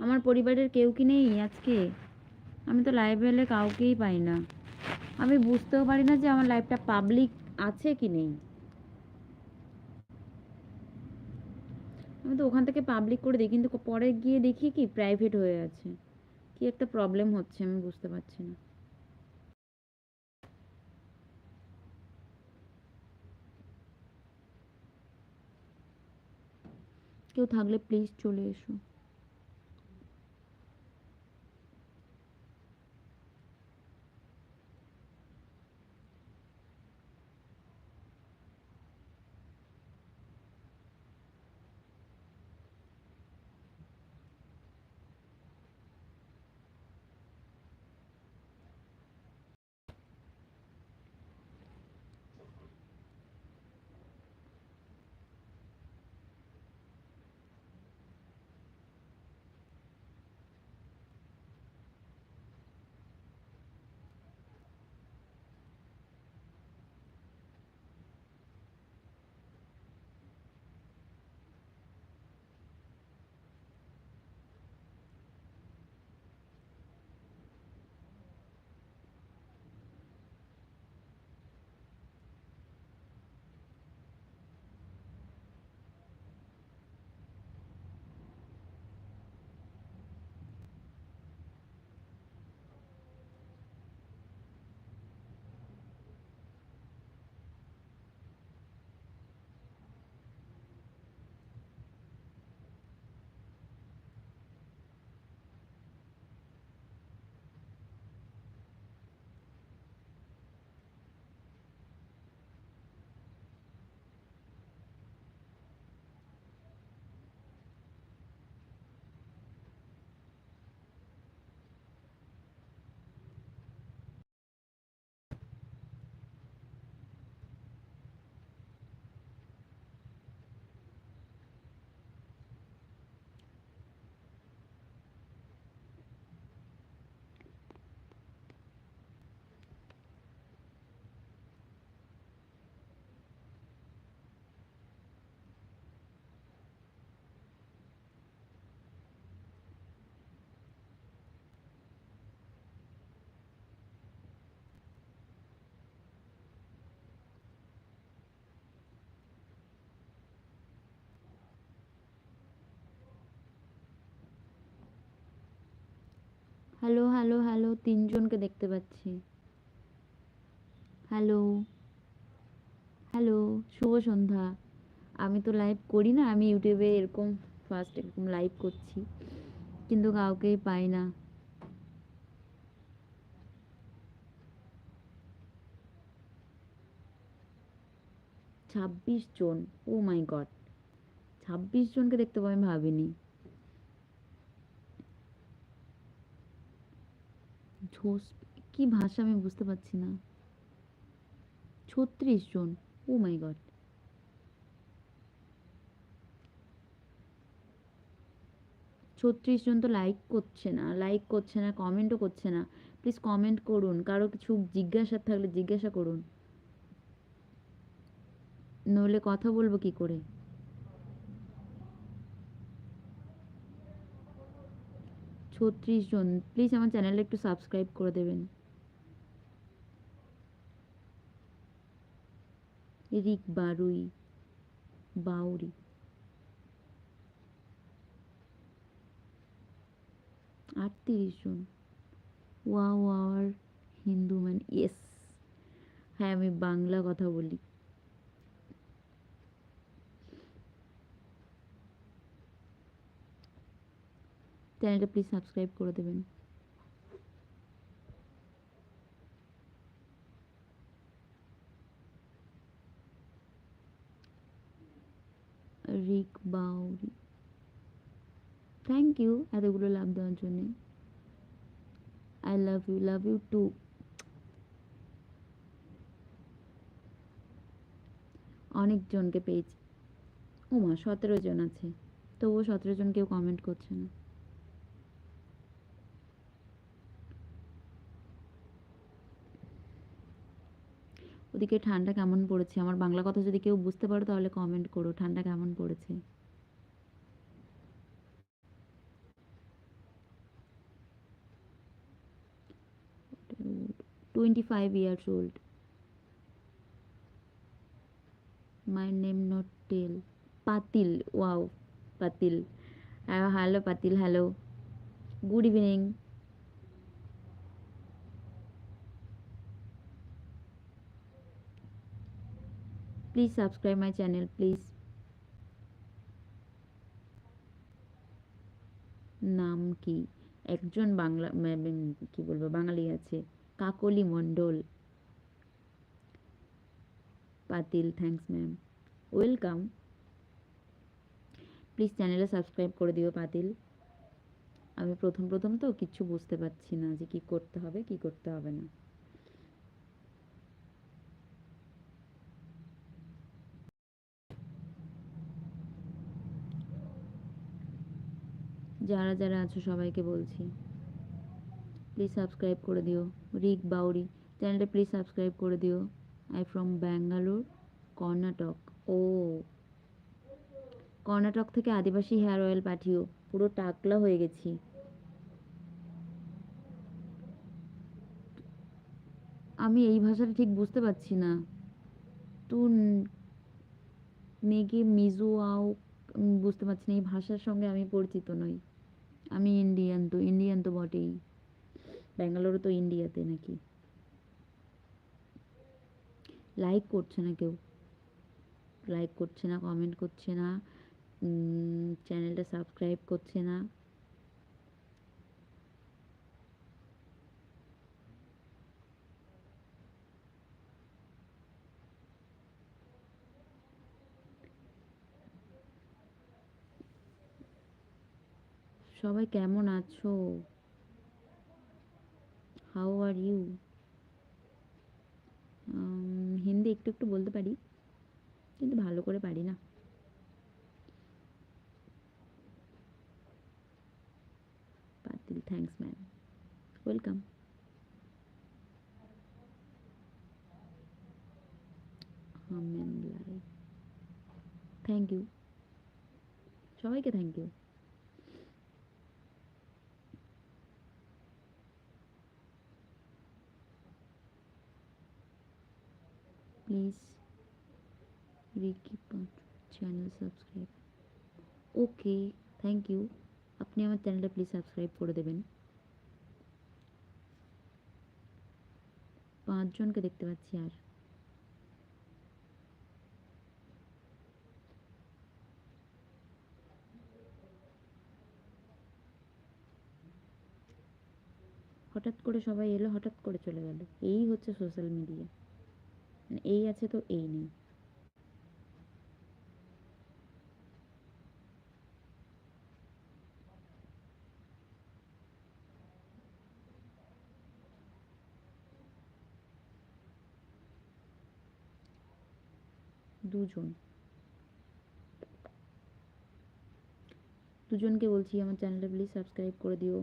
আমার পরিবারের কেউ কি নেই আজকে? আমি তো লাইভে এলে কাউকেই পাই না। আমি বুঝতেও পারি না যে আমার লাইভটা পাবলিক আছে কি নেই। আমি তো ওখান থেকে পাবলিক করে দিই কিন্তু পরে গিয়ে দেখি কি প্রাইভেট হয়ে আছে। কি একটা প্রবলেম হচ্ছে, আমি বুঝতে পারছি না। কেউ থাকলে প্লিজ চলে এসো। হ্যালো হ্যালো হ্যালো, তিনজনকে দেখতে পাচ্ছি। হ্যালো হ্যালো, শুভ সন্ধ্যা। আমি তো লাইভ করি না, আমি ইউটিউবে এরকম ফার্স্ট এরকম লাইভ করছি, কিন্তু কাউকেই পাই না। ছাব্বিশ জন ও মাই গড ছাব্বিশ জনকে দেখতে পাবো, আমি ভাবিনি। কি ভাষা আমি বুঝতে পারছি না। ছত্রিশ জন। ও মাই গড ছত্রিশ জন তো লাইক করছে না। লাইক করছে না কমেন্টও করছে না। প্লিজ কমেন্ট করুন। কারও কিছু জিজ্ঞাসা থাকলে জিজ্ঞাসা করুন। নইলে কথা বলব কি করে? ছত্রিশ জন। প্লিজ আমার চ্যানেলটা একটু সাবস্ক্রাইব করে দেবেন। রিক বারুই, বাউরি। আটত্রিশ জন। Wow, our Hindu man yes হ্যাঁ আমি বাংলা কথা বলি। চ্যানেলটা প্লিজ সাবস্ক্রাইব করে দেবেন। রিক বাউরি। থ্যাংক ইউ এতগুলো লাভ দেওয়ার জন্যে। I love you love you too অনেকজনকে পেয়েছি। ও মা সতেরো জন আছে। তবুও সতেরো জন কেউ কমেন্ট করছে না। ওদিকে ঠান্ডা কেমন পড়েছে? আমার বাংলা কথা যদি কেউ বুঝতে পারো তাহলে কমেন্ট করো, ঠান্ডা কেমন পড়েছে? Twenty five years old my name not tell Patil wow Patil hello Patil hello good evening please subscribe my channel please নাম কি? একজন বাংলা কি বলব, বাঙালি আছে। Kakoli Mondal. Patil thanks ma'am welcome please চ্যানেলে সাবস্ক্রাইব করে দিও, পাতিল। আমি প্রথম প্রথম তো কিচ্ছু বুঝতে পারছি না যে কি করতে হবে, কি করতে হবে না। যারা যারা আছো সবাইকে বলছি প্লিজ সাবস্ক্রাইব করে দিও। রিক বাউরি চ্যানেলটা প্লিজ সাবস্ক্রাইব করে দিও। আই ফ্রম ব্যাঙ্গালোর কর্ণাটক ও কর্ণাটক থেকে আদিবাসী হেয়ার অয়েল পাঠিও। পুরো টাকলা হয়ে গেছি। আমি এই ভাষাটা ঠিক বুঝতে পারছি না। তু নেগে, মিজো, আও বুঝতে পারছি না। এই ভাষার সঙ্গে আমি পরিচিত নই। আমি ইন্ডিয়ান তো ইন্ডিয়ান তো বটেই। ব্যাঙ্গালোরে তো ইন্ডিয়াতে নাকি। লাইক করছে না কেউ? লাইক করছে না কমেন্ট করছে না চ্যানেলটা সাবস্ক্রাইব করছে না। সবাই কেমন আছো? হাউ আর ইউ হিন্দি একটু একটু বলতে পারি, কিন্তু ভালো করে পারি না। Patil thanks ma'am welcome thank you সবাইকে thank you please Riki channel subscribe okay thank you আপনি আমার চ্যানেলটা প্লিজ সাবস্ক্রাইব করে দেবেন। পাঁচজনকে দেখতে পাচ্ছি আর। হঠাৎ করে সবাই এলো, হঠাৎ করে চলে গেল। এই হচ্ছে সোশ্যাল মিডিয়া এই আছে তো এই নেই। দুজন। দুজনকে বলছি আমার চ্যানেলটা প্লিজ সাবস্ক্রাইব করে দিও।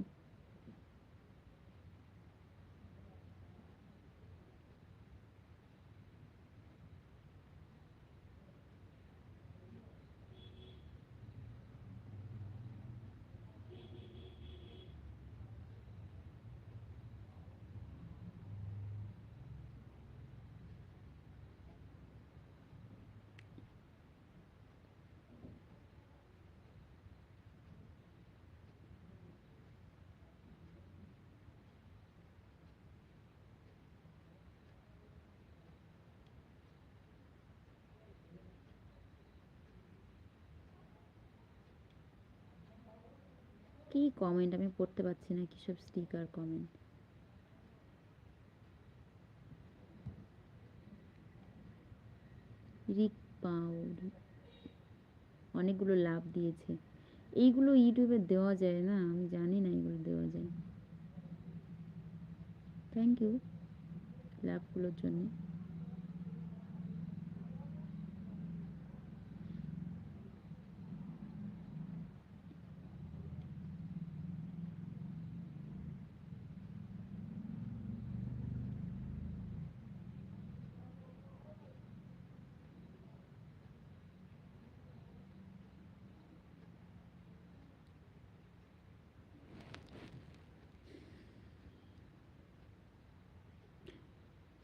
কি কমেন্ট আমি পড়তে পারছি না, কি সব স্টিকার কমেন্ট রিক অনেকগুলো লাভ দিয়েছে। এইগুলো ইউটিউবে দেওয়া যায় না, আমি জানি না এগুলো দেওয়া যায়। থ্যাংক ইউ লাভগুলোর জন্য।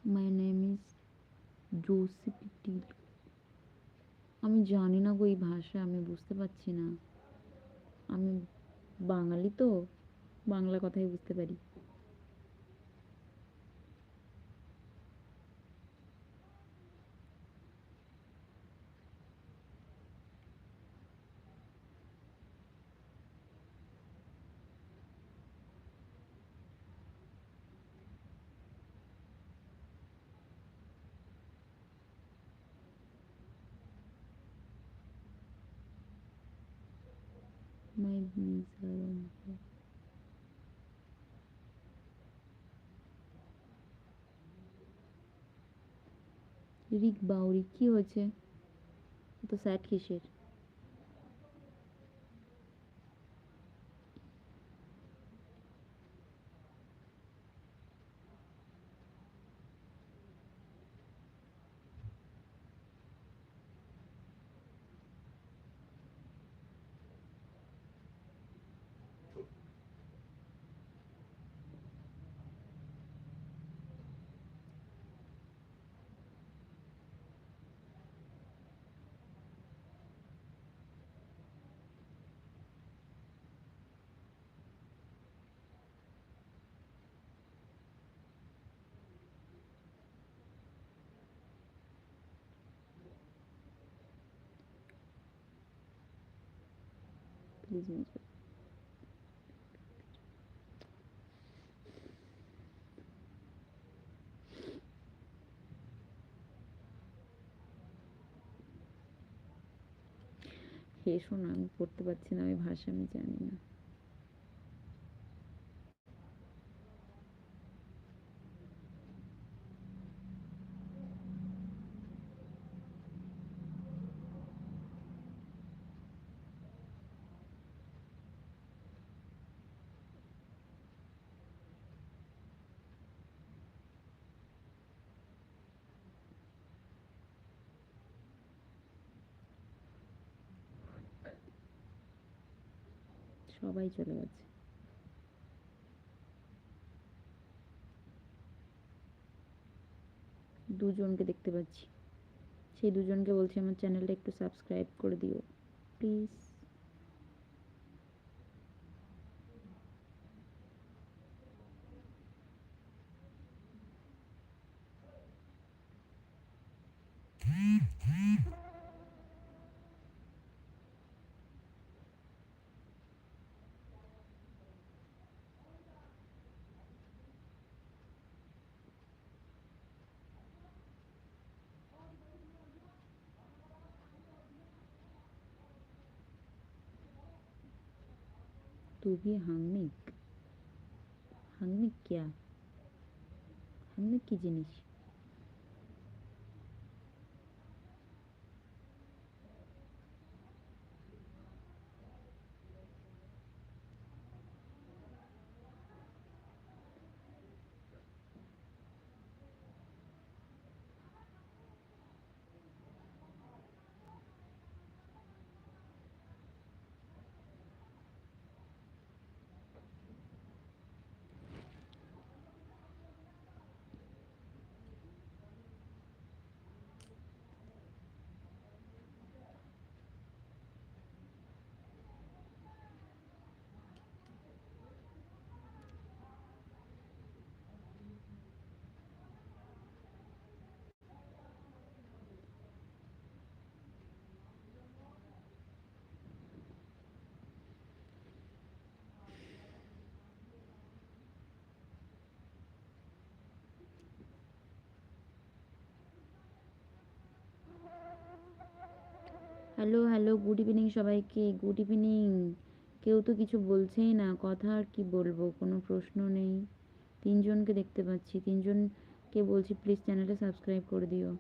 মাই নেম ইজ জোসিপিটিল আমি জানি না গো এই ভাষা আমি বুঝতে পারছি না। আমি বাঙালি তো, বাংলা কথাই বুঝতে পারি। Fire. রিক বাউরি কি হয়েছে তো স্যাড কিসের প্লিজ মেজো হে শোনো আমি পড়তে পারছি না আমি ভাষা আমি জানি না। সবাই চলে গেছে। দুজনকে দেখতে পাচ্ছি। সেই দুজনকে বলছি আমার চ্যানেলটা একটু সাবস্ক্রাইব করে দিও, প্লিজ। तू भी হাংনিক হাংনিক क्या হাংনিক কি জিনিস হ্যালো হ্যালো গুড ইভিনিং সবাইকে। গুড ইভিনিং কেউ তো কিছু বলছেই না, কথা আর কি বলব, কোনো প্রশ্ন নেই। তিনজনকে দেখতে পাচ্ছি, তিনজনকে বলছি প্লিজ চ্যানেলটা সাবস্ক্রাইব করে দিও।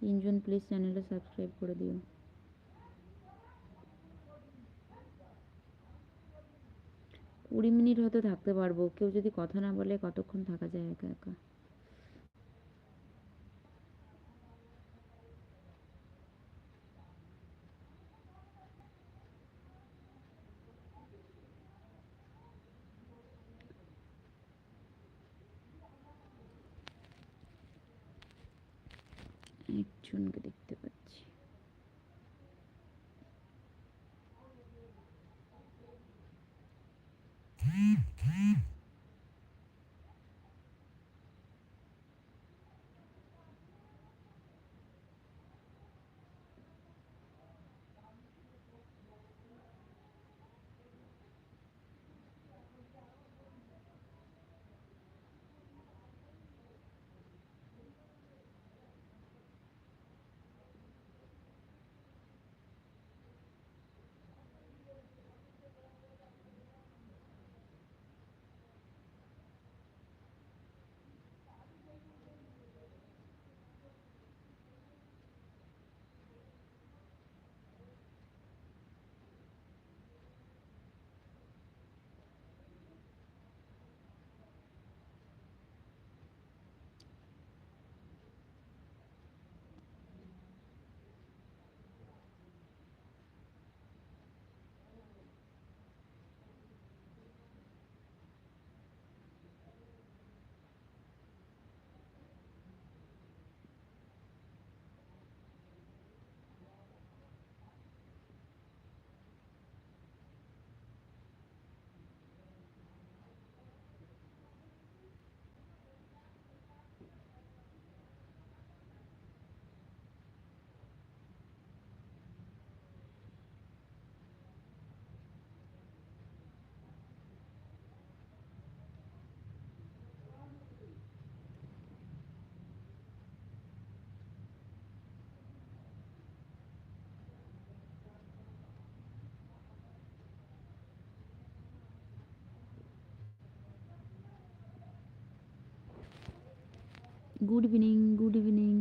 তিনজন প্লিজ চ্যানেলটা সাবস্ক্রাইব করে দিও। কুড়ি মিনিট হয়তো থাকতে পারব, কেউ যদি কথা না বলে কতক্ষণ থাকা যায় একা একা? Good evening good evening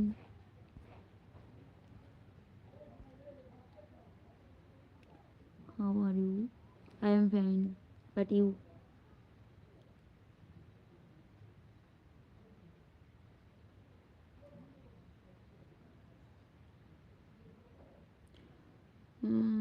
How are you? I am fine. But you? Mm,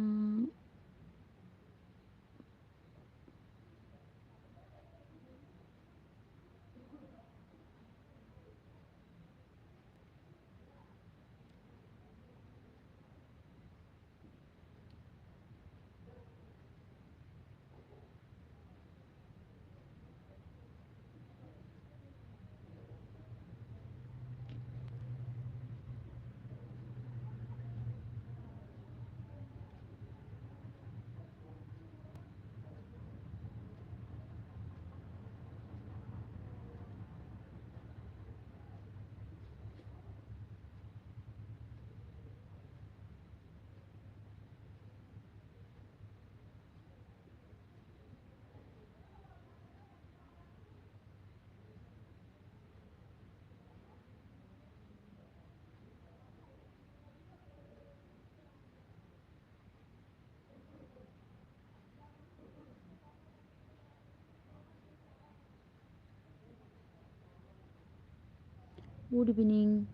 Good evening.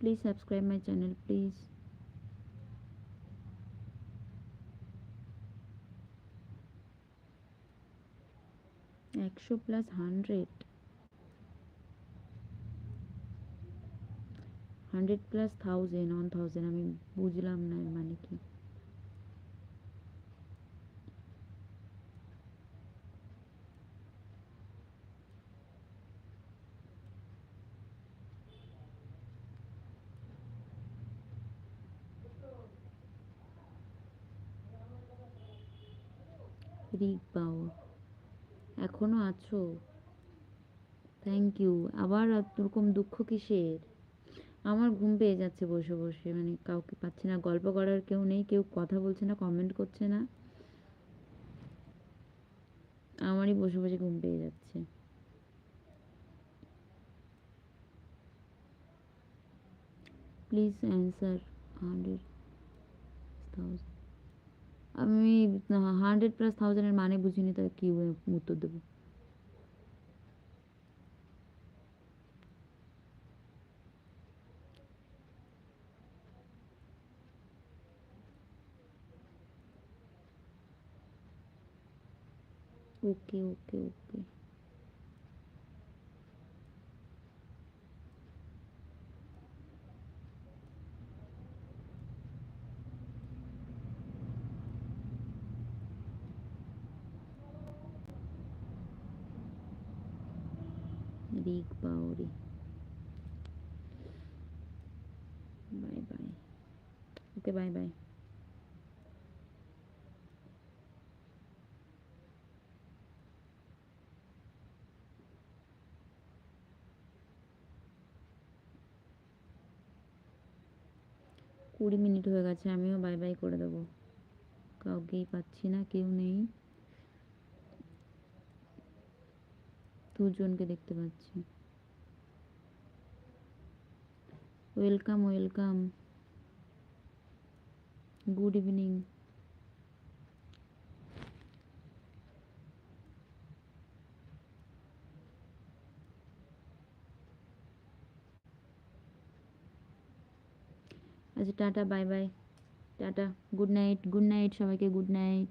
Please subscribe my channel, please. একশো plus hundred hundred plus thousand one thousand আমি বুঝলাম না মানে কি রিক পাও এখনও আছো? থ্যাংক ইউ আবার এরকম দুঃখ কিসের? আমার ঘুম পেয়ে যাচ্ছে বসে বসে। মানে কাউকে পাচ্ছি না। গল্প করার কেউ নেই, কেউ কথা বলছে না কমেন্ট করছে না। আমারই বসে বসে ঘুম পেয়ে যাচ্ছে। প্লিজ অ্যান্সার হান্ড্রেড থাউজেন্ড আমি হান্ড্রেড প্লাস থাউজেন্ডের মানে বুঝিনি তো কী উত্তর দেবো okay okay okay Rik Bauri bye bye okay bye bye কুড়ি মিনিট হয়ে গেছে, আমিও বাই বাই করে দেবো। কাউকেই পাচ্ছি না, কেউ নেই। দুজনকে দেখতে পাচ্ছি। ওয়েলকাম ওয়েলকাম গুড ইভিনিং আচ্ছা tata bye bye tata good night good night সবাইকে গুড নাইট